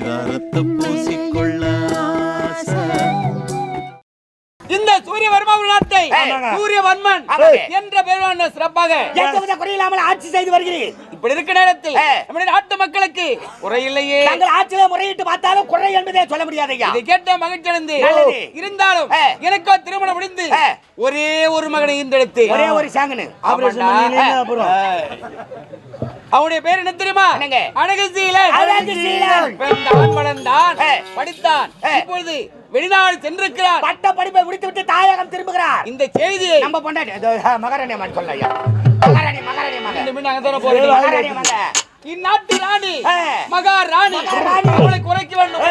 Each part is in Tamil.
பரிதாரத்தை பூசிக்கொள்ள ஆசை. இந்த. சூரியவர்மன் ஆமாங்க. என்ற பெயரான சிறப்பாக எந்தவித குறையில்லாமல் ஆட்சி செய்து வருகிறீர் இப்படி இருக்க நேரத்தில். நம்முடைய நாட்டு மக்களுக்கு குறையில்லையே தங்கள் ஆட்சியில முறையிட்டு பார்த்தாலும் குறை என்பதே சொல்ல முடியாது இதை கேட்ட மகிழ்ச்சி அடைந்து. இருந்தாலும். எனக்கோ திருமணம் முடிந்து. ஒரே ஒரு மகனை ஒரே ஒரு சாங்கனு ஆமாண்டா. அவனுடைய பேர் என்ன தெரியுமா? அழகுசீலன் அழகுசீலன். பிறந்தான் வளர்ந்தான். படித்தான். இப்பொழுது வெளிநாடு சென்றிருக்கிறார். பட்ட படிப்பை முடித்து விட்டு தாயகம் திரும்புகிறார். இந்த செய்தியை நம்ம பொண்டாட்டி மகாராணி அம்மன் சொல்ல ஐயா. மகாராணி மகாராணி மகன். மீன் அங்கதானே போறீங்க? மகாராணி மகன். இந்நாட்டு ராணி மகாராணி. அவளை குறைக்க வேண்டும்.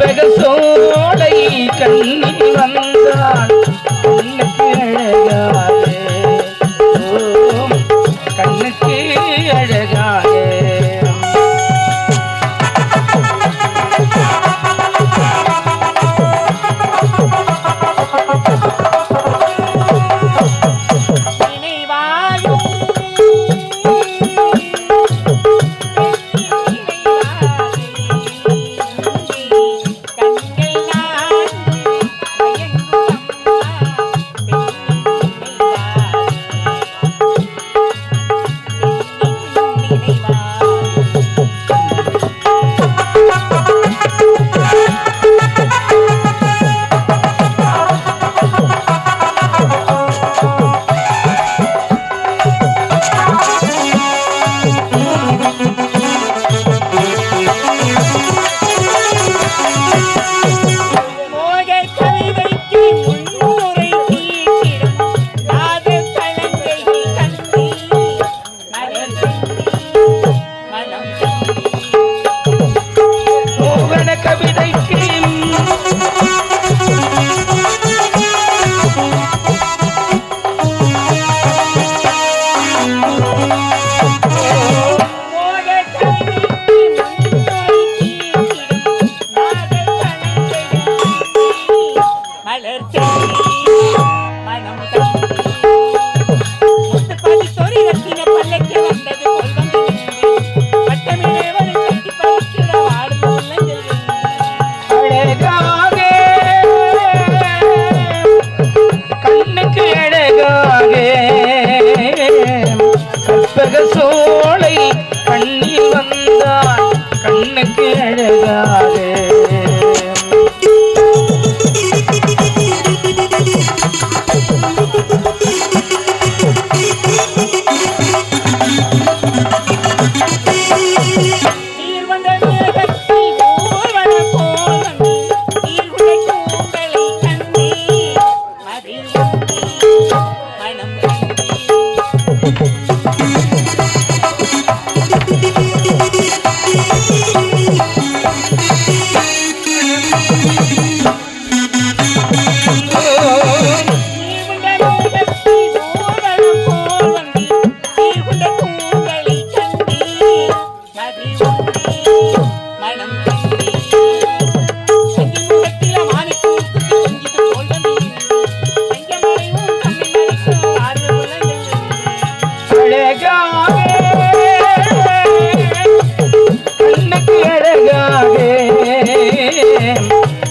கற்பக சோலை மனம்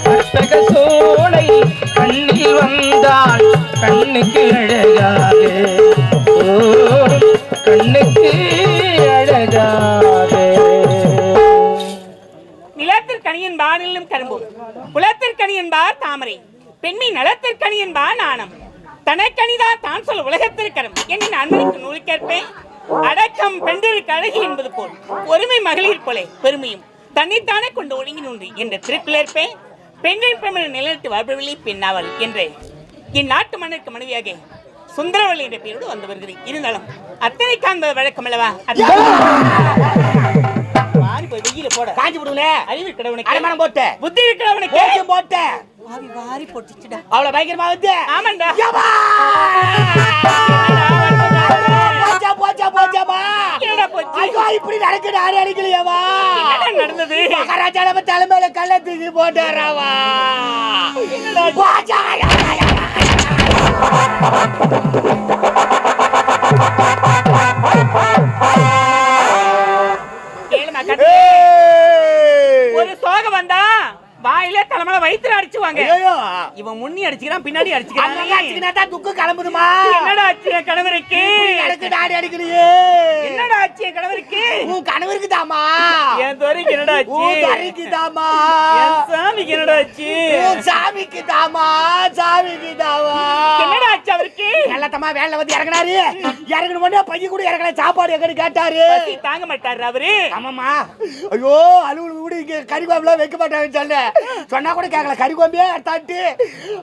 கற்பக சோலை கண்ணில் வந்தால் கண்ணுக்கு அழகாக கண்ணுக்கு அழகாக நிலத்திற்கனி என்பார் நில்லும் கரும்பு குலத்திற்கனி என்பார் தாமரை. பெண்மை நலத்திற்கனி என்பார் நாணம். தனக்கணிதான் தான் சொல் உலகத்திற்கரும் என் அன்பனுக்கு நூலுக்கேற்பேன் அடக்கம் பெண்டிற்கு அழகி என்பது போல். ஒருமை மகளிர் போலே பெருமையும் தன்னைத்தானே கொண்டு ஒழுங்கி நின்று என்ற திருக்குளேற்பே பெண்ணின் பெருமை நிலைத்து வாழ்பவில்லை பெண்ணாவல் என்று. இந்நாட்டு மன்னருக்கு மனைவியாக சுந்தரவள்ளி என்ற பெயரோடு வந்து வருகிறேன் இருந்தாலும் அத்தனை காண்பது வழக்கம் அல்லவா? அத்தனை போட. காஞ்சி விடுவனே அறிவு அரைமணம் போட்டு. புத்தி இருக்கிறவனுக்கு கோச்சியம் போட்டு. வாரி வாரி போட்டுச்சுடா. அவ்வளவு பயங்கரமா வந்து. ஆமாண்டா. போச்சாமா? ஐயோ இப்படி நடக்குது அடிக்கலையவா என்னடா நடந்தது? மகாராஜா நம்ம தலைமையில கள்ள தூக்கி போட்டாராவா ஐயோ இவன் முன்னி அடிச்சுக்கிறான் பின்னாடி அடிச்சுக்கிறான். காட்சிக்குனா தான் துக்கம் கிளம்புதுமா? என்னடா ஆச்சு என் கணவருக்கு? நடக்குது ஆறு அடிக்கலையே என்னடா ஆச்சு என் கணவருக்கு? உன் கணவருக்கு தாமா என் துறைக்கு என்னடா ஆச்சு? உன் தாமா என் சாமிக்கு என்னடா ஆச்சு? உன் சாமிக்கு தாமா சாமிக்கு தாமா என்னடா ஆச்சு அவருக்கு? நல்லத்தம்மா வேலை வந்து இறங்கினாரு. இறங்கின உடனே பையன் கூட இறங்கல. சாப்பாடு எங்கன்னு கேட்டாரு. தாங்க மாட்டாரு அவரு. ஆமாம்மா. ஐயோ அலுவலக கூட இங்க கறி குழம்புலாம் வைக்க மாட்டாங்கன்னு சொல்ல சொன்னா கூட கேட்கல கறி குழம்பே தட்டு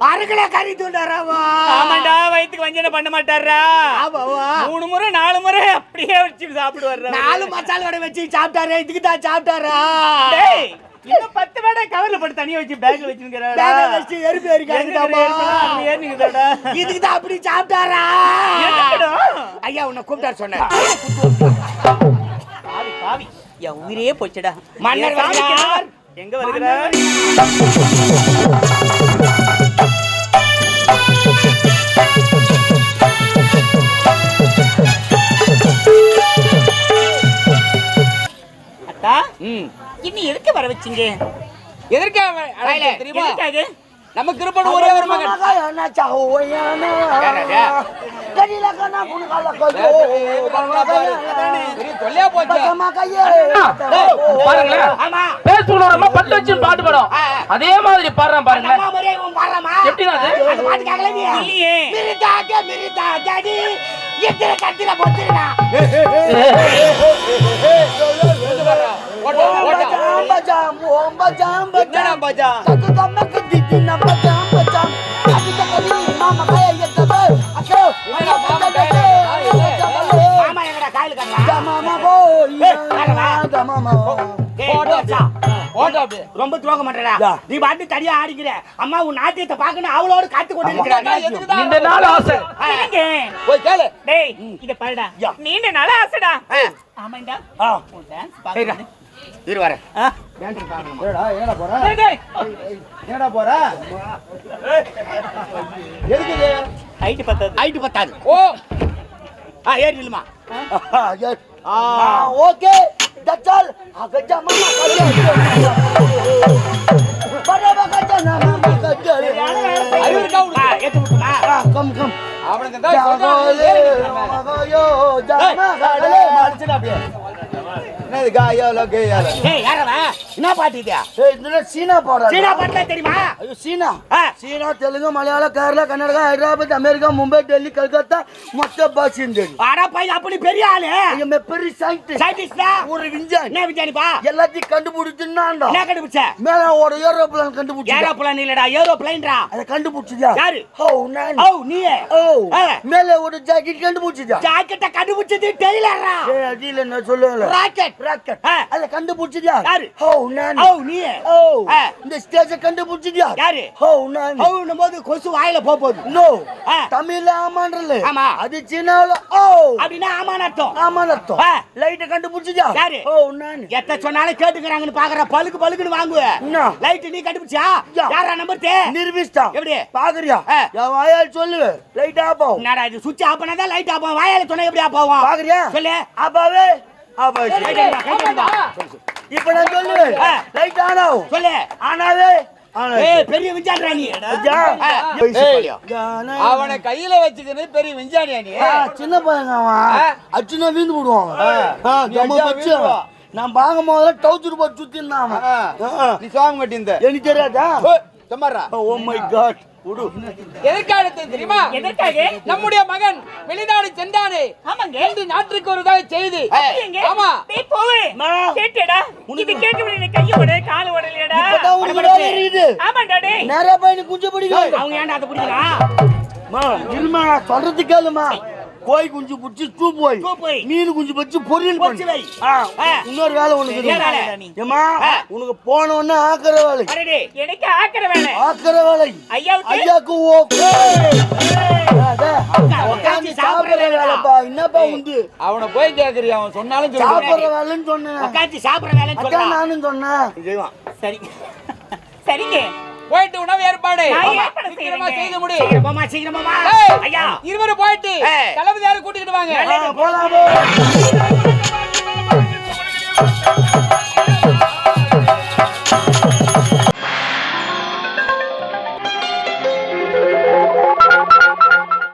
அரைக்கல கறி தூண்டாராவா ஆமாண்டா வயித்துக்கு வஞ்சனை பண்ண மாட்டாரா? ஆமாவா? மூணு முறை நாலு முறை அப்படியே வச்சு சாப்பிடுவாரு நாலு மசாலா வடை வச்சு சாப்பிட்டாரு இதுக்கு தான் சாப்பிட்டாரா? டேய் இன்னும் பத்து வேடை கவர்ல போட்டு தனியா வச்சு பேக்ல வச்சிருக்கிறாடா பேக வச்சு எரிக்காதுதாம்மா ஏறிக்குதாடா இதுக்கு தான் அப்படி சாப்பிட்டாரா? ஐயா உன்னை கூப்பிட்டாரு சொன்னேன். பாவி பாவி என் உயிரே போச்சுடா. மன்னர்? எங்க வருகிறார். இன்னும் எதுக்கு வர வச்சீங்க? எதற்காக தெரியுமா? நம்ம திருப்பணம் ஒரே ஒரு மகன் பட்டு வச்சு பாட்டு பாடும். அதே மாதிரி பாடுறான் பாருங்களேன் அம்மா ரொம்ப துரோகம் பண்றடா நீ பாட்டு தனியா ஆடிக்கிற அம்மா உன் நாட்டியத்தை பார்க்கணும் அவளோடு காத்து கொண்டு இருக்கிறாங்க எதுக்கு தான் இந்த நாள் ஆசை இல்லைங்க. போய் கேளு டேய் இத பாருடா. நீண்ட நாள ஆசைடா. ஆமாண்டா டான்ஸ் சரிடா. பாக்கணும் இரு வரேன் ஆ. டேய், டேய். ஹைட் பத்தாது. ஹைட்டு பத்தாது. ஓ. ஆ ஏறி நில்லுமா. ஓகே. தட்ஸ் ஆல் அகஜா மாமா அறிவு இருக்கா உனக்கு? ஆ, ஏத்து விட்டுமா கம் கம். அவனுக்கு தான் சொல்றான். மகயோ ஜாமா கடலே மடிச்சுடா அப்படியே என்னது காயால கேயால? ஏய் என்ன பாட்டு இது ஏய் இதுல சீனா பாடா? சீனா பாட்டுல தெரியுமா? ஐயோ சீனா. சீனா தெலுங்கு மலையாள கேரளா கர்நாடகா ஹைதராபாத் அமெரிக்கா மும்பை டெல்லி கல்கத்தா மொத்த பாஷை தெரியும் அடா பையன் அப்படி பெரிய ஆளு. ஐயோ மே பெரிய சயின்டிஸ்ட் சயின்டிஸ்டா ஒரு விஞ்ஞானி. என்ன விஞ்ஞானிப்பா எல்லாத்தையும் கண்டுபிடிச்சுன்னாண்டா என்ன கண்டுபிடிச்ச? மேல ஓட ஏரோப்ளேன் கண்டுபிடிச்சா ஏரோப்ளேன் இல்லடா ஏரோப்ளேன்டா அதை கண்டுபிடிச்சதா யாரு? ஓ நான். ஓ நீயே. ஓ. மேல ஒரு ஜாக்கெட் கண்டுபிடிச்சதா ஜாக்கெட்ட கண்டுபிடிச்சது டெய்லரா ஏய் அடியில நான் சொல்லுவேன்ல ராக்கெட் ராக்கெட் ஆ. அதை கண்டுபிடிச்சதா யாரு? ஓ நான் ஓ. இந்த ஸ்டேஜ கண்டுபிடிச்சதா யாரு? ஓ நான் போது கொசு வாயில போக போகுது. நோ. தமிழ்ல ஆமான்றல. ஆமா. அது சீனால ஓ. அப்படின்னா ஆமான்னு அர்த்தம். ஆமான்னு அர்த்தம். லைட்ட கண்டுபிடிச்சதா யாரு? ஓ நான் எத்த சொன்னாலும் கேட்டுக்கிறாங்கன்னு பாக்குற பழுக்கு பழுக்குன்னு வாங்குவ? லைட் நீ கண்டுபிடிச்சா. யாரா நம்பர் தே? நிரூபிச்சிட்டா? எப்படி? பாக்குறியா. என் வாயால் சொல்லு. லைட் ஆப்போ என்னடா இது சுவிட்ச் ஆஃப் பண்ணாதான் லைட் ஆஃப் ஆகும். வாயால சொன்னா எப்படி ஆஃப் ஆகும்? பாக்குறியா? சொல்லு. ஆப்பா இப்ப நான் சொல்லுவேன். லைட் சொல்லு. ஆனாவே பெரிய. அவனை கையில வச்சுக்கின்னு பெரிய விஞ்ஞானியா நீ? சின்ன பையங்க அவன். அச்சுனா வீந்து விடுவான். நான் பார்க்கும் போது டவுச்சர் போட்டு சுத்தி இருந்தான். நீ சுவாமி கட்டியிருந்த எனக்கு தெரியாதா? சும்மாரா ஓ மை காட் எதற்காக தெரியுமா? எதற்காக? நம்முடைய மகன் வெளிநாடு சென்றானே. ஆமாங்க. ரெண்டு நாட்டிற்கு ஒரு தான் செய்தி? ஆமா. டேய் போவே. மா. கேட்டேடா இது கேட்டு நீ கைய உடைய கால இருக்குது. ஆமாண்டா டேய். நிறைய பையனுக்கு குஞ்சு பிடிக்கும் அவங்க ஏன்டா அதை பிடிக்கலாம் மா இருமா சொல்றது கேளுமா. கோழி குஞ்சு பிடிச்சி வை சூப் வை. மீன் குஞ்சு பிடிச்சி பொரியல் பண்ணு. வை. இன்னொரு வேலை உனக்கு. ஏம்மா உனக்கு போன உடனே ஆக்கிற வேலை. எனக்கு ஆக்கிற வேலை. ஆக்கிற வேலை. ஐயாவுக்கு? ஐயாக்கு ஓகே. உட்காந்து சாப்பிடுற வேலைப்பா என்னப்பா உண்டு? அவனை போய் கேக்குறியா அவன் சொன்னாலும் சாப்பிடுற வேலைன்னு சொன்னேன். உட்காந்து சாப்பிடுற வேலைன்னு சொல்றான் நானும் சொன்னேன். சரி. சரிங்க. போயிட்டு உணவு ஏற்பாடு. சீக்கிரமா செய்து முடி. சீக்கிரமா ஐயா. இருவரும் போயிட்டு தளபதி யாரும் கூட்டிக்கிட்டு வாங்க? போலாமோ?